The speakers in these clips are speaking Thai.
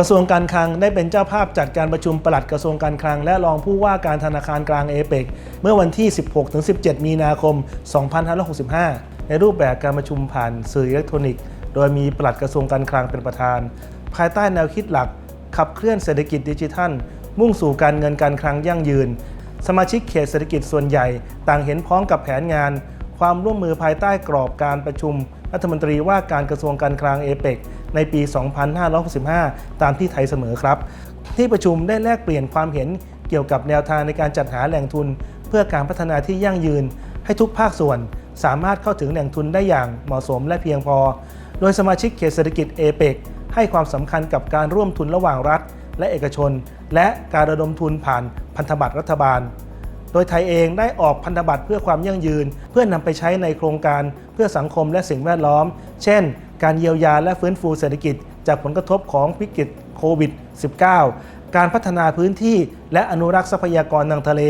กระทรวงการคลังได้เป็นเจ้าภาพจัดการประชุมปลัดกระทรวงการคลัง และรองผู้ว่าการธนาคารกลางเอเปกเมื่อวันที่ 16-17 มีนาคม 2565 ในรูปแบบการประชุมผ่านสื่ออิเล็กทรอนิกส์ โดยมีปลัดกระทรวงการคลังเป็นประธาน ภายใต้แนวคิดหลัก ขับเคลื่อนเศรษฐกิจดิจิทัล มุ่งสู่การเงินการคลังยั่งยืน สมาชิกเขตเศรษฐกิจส่วนใหญ่ ต่างเห็นพ้องกับแผนงาน ความร่วมมือภายใต้กรอบการประชุม รัฐมนตรีว่าการกระทรวงการคลังเอเปกในปี 2565 ตามที่ไทยเสมอครับ ที่ประชุมได้แลกเปลี่ยนความเห็นเกี่ยวกับแนวทางในการจัดหาแหล่งทุน เพื่อการพัฒนาที่ยั่งยืน ให้ทุกภาคส่วน สามารถเข้าถึงแหล่งทุนได้อย่างเหมาะสมและเพียงพอ โดยสมาชิกเขตเศรษฐกิจเอเปกให้ความสำคัญกับการร่วมทุนระหว่างรัฐ และเอกชน และการระดมทุนผ่านพันธบัตรรัฐบาล โดยไทยเองได้ออกพันธบัตรเพื่อความยั่งยืน เพื่อนำไปใช้ในโครงการเพื่อสังคมและสิ่งแวดล้อม เช่น การเยียวยาและฟื้นฟูเศรษฐกิจ จากผลกระทบของวิกฤตโควิด -19 การพัฒนาพื้นที่และอนุรักษ์ทรัพยากรทางทะเล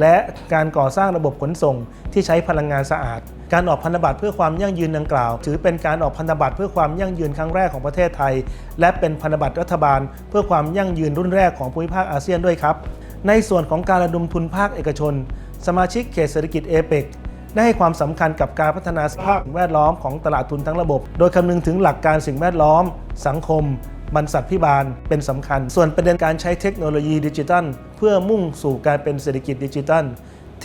และการก่อสร้างระบบขนส่งที่ใช้พลังงานสะอาด การออกพันธบัตรเพื่อความยั่งยืนดังกล่าว ถือเป็นการออกพันธบัตรเพื่อความยั่งยืนครั้งแรกของประเทศไทย และเป็นพันธบัตรรัฐบาล เพื่อความยั่งยืนรุ่นแรกของภูมิภาคอาเซียนด้วยครับ ในส่วนของการระดมทุนภาคเอกชน สมาชิกเขตเศรษฐกิจเอเปกได้ให้ความสำคัญกับการพัฒนาสภาพแวดล้อมของตลาดทุนทั้งระบบ โดยคำนึงถึงหลักการสิ่งแวดล้อม สังคมบรรษัทพิบาลเป็นสำคัญ ส่วนประเด็นการใช้เทคโนโลยีดิจิทัล เพื่อมุ่งสู่การเป็นเศรษฐกิจดิจิทัล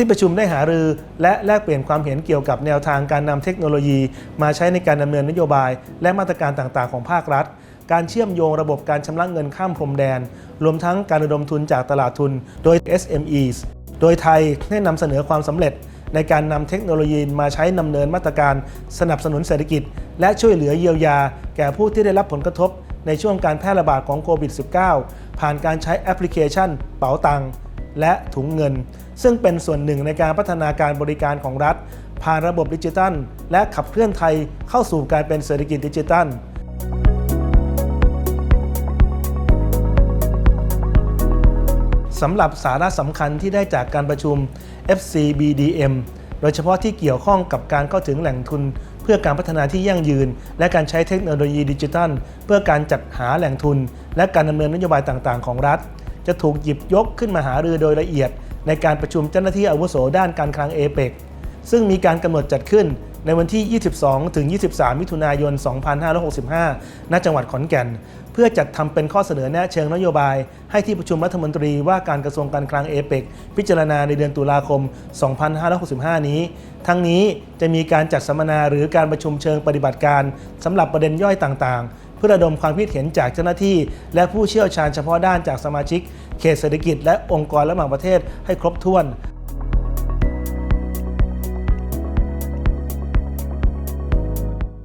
ที่ประชุมได้หารือ และแลกเปลี่ยนความเห็นเกี่ยวกับแนวทางการนำเทคโนโลยี มาใช้ในการดำเนินนโยบาย และมาตรการต่างๆ ของภาครัฐ การเชื่อมโยงระบบการชำระเงินข้ามพรมแดน รวมทั้งการระดมทุนจากตลาดทุน โดย SMEs โดยไทยได้นำเสนอความสำเร็จในการนำเทคโนโลยีมาใช้ดำเนินมาตรการ สนับสนุนเศรษฐกิจ และช่วยเหลือเยียวยา แก่ผู้ที่ได้รับผลกระทบ ในช่วงการแพร่ระบาดของโควิด -19 ผ่านการใช้แอปพลิเคชัน เป๋าตังค์ และถุงเงิน ซึ่งเป็นส่วนหนึ่งในการพัฒนาการบริการของรัฐ ผ่านระบบดิจิทัล และขับเคลื่อนไทยเข้าสู่การเป็นเศรษฐกิจดิจิทัลสำหรับสาระสำคัญที่ได้จากการประชุม FCBDM โดยเฉพาะที่เกี่ยวข้องกับการเข้าถึงแหล่งทุน เพื่อการพัฒนาที่ยั่งยืน และการใช้เทคโนโลยีดิจิทัล เพื่อการจัดหาแหล่งทุน และการดำเนินนโยบายต่างๆ ของรัฐ จะถูกหยิบยกขึ้นมาหารือโดยละเอียด ในการประชุมเจ้าหน้าที่อาวุโสด้านการคลังเอเปกซึ่งมีการกำหนดจัดขึ้นในวันที่ 22 ถึง 23 มิถุนายน 2565 ณ จังหวัดขอนแก่น เพื่อจัดทำเป็นข้อเสนอแนะเชิงนโยบาย ให้ที่ประชุมรัฐมนตรีว่าการกระทรวงการคลังเอเปกพิจารณาในเดือนตุลาคม 2565 นี้ ทั้งนี้จะมีการจัดสัมมนาหรือการประชุมเชิงปฏิบัติการสำหรับประเด็นย่อยต่างๆ เพื่อระดมความคิดเห็นจากเจ้าหน้าที่ และผู้เชี่ยวชาญเฉพาะด้านจากสมาชิก เขตเศรษฐกิจและองค์กรระหว่างประเทศให้ครบถ้วน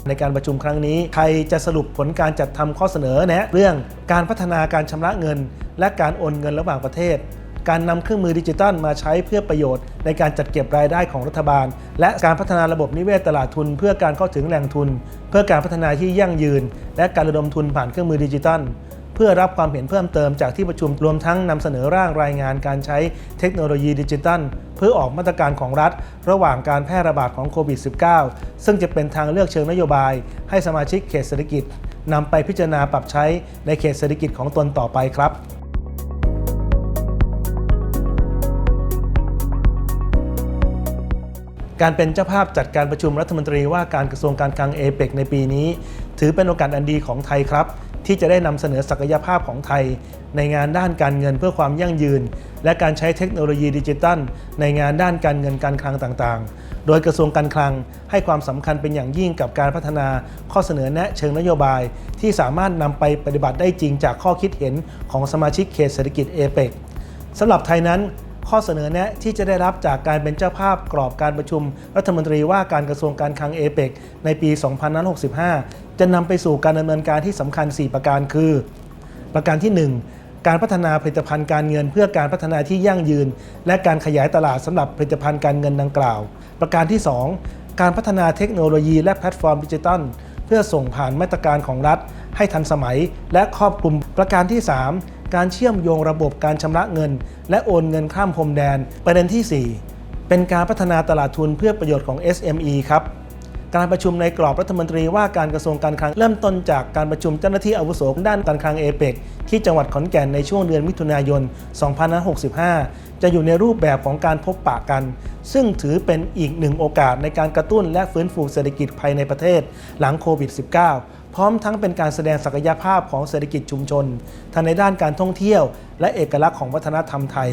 ในการประชุมครั้งนี้ไทยจะสรุปผลการจัดทำข้อเสนอแนะ เรื่องการพัฒนาการชำระเงิน และการโอนเงินระหว่างประเทศ การนำเครื่องมือดิจิตัลมาใช้เพื่อประโยชน์ ในการจัดเก็บรายได้ของรัฐบาล และการพัฒนาระบบนิเวศตลาดทุน เพื่อการเข้าถึงแหล่งทุน เพื่อการพัฒนาที่ยั่งยืน และการระดมทุนผ่านเครื่องมือดิจิตัลเพื่อรับความเห็นเพิ่มเติมจากที่ประชุมรวมทั้งนำเสนอร่างรายงานการใช้เทคโนโลยีดิจิตัล เพื่อออกมาตรการของรัฐ ระหว่างการแพร่ระบาดของโควิด -19 ซึ่งจะเป็นทางเลือกเชิงนโยบาย ให้สมาชิกเขตเศรษฐกิจนำไปพิจารณาปรับใช้ในเขตเศรษฐกิจของตนต่อไปครับ การเป็นเจ้าภาพจัดการประชุมรัฐมนตรีว่าการกระทรวงการคลังเอเปกในปีนี้ ถือเป็นโอกาสอันดีของไทยครับ ที่จะได้นำเสนอศักยภาพของไทย ในงานด้านการเงินเพื่อความยั่งยืน และการใช้เทคโนโลยีดิจิตัล ในงานด้านการเงินการคลังต่างๆ โดยกระทรวงการคลังให้ความสำคัญเป็นอย่างยิ่งกับการพัฒนาข้อเสนอแนะเชิงนโยบาย ที่สามารถนำไปปฏิบัติได้จริงจากข้อคิดเห็นของสมาชิกเขตเศรษฐกิจเอเปกสำหรับไทยนั้น ข้อเสนอแนะที่จะได้รับจากการเป็นเจ้าภาพกรอบการประชุม รัฐมนตรีว่าการกระทรวงการคลังเอเปกในปี 2565 จะนำไปสู่การดำเนินการที่สำคัญ 4 ประการคือ ประการที่ 1 การพัฒนาผลิตภัณฑ์การเงิน เพื่อการพัฒนาที่ยั่งยืน และการขยายตลาดสำหรับผลิตภัณฑ์การเงินดังกล่าว ประการที่ 2 การพัฒนาเทคโนโลยีและแพลตฟอร์มดิจิทัลเพื่อส่งผ่านมาตรการของรัฐ ให้ทันสมัยและครอบคลุมประการที่ 3 การเชื่อมโยงระบบการชำระเงิน และโอนเงินข้ามพรมแดน ประเด็นที่ 4 เป็นการพัฒนาตลาดทุนเพื่อประโยชน์ของ SME ครับการประชุมในกรอบรัฐมนตรีว่าการกระทรวงการคลังเริ่มต้นจากการประชุมเจ้าหน้าที่อาวุโสด้านการคลังเอเปกที่จังหวัดขอนแก่นในช่วงเดือนมิถุนายน 2565 จะอยู่ในรูปแบบของการพบปะกัน ซึ่งถือเป็นอีกหนึ่งโอกาสในการกระตุ้นและฟื้นฟูเศรษฐกิจภายในประเทศหลังโควิด -19 พร้อมทั้งเป็นการแสดงศักยภาพของเศรษฐกิจชุมชนทั้งในด้านการท่องเที่ยว และเอกลักษณ์ของวัฒนธรรมไทย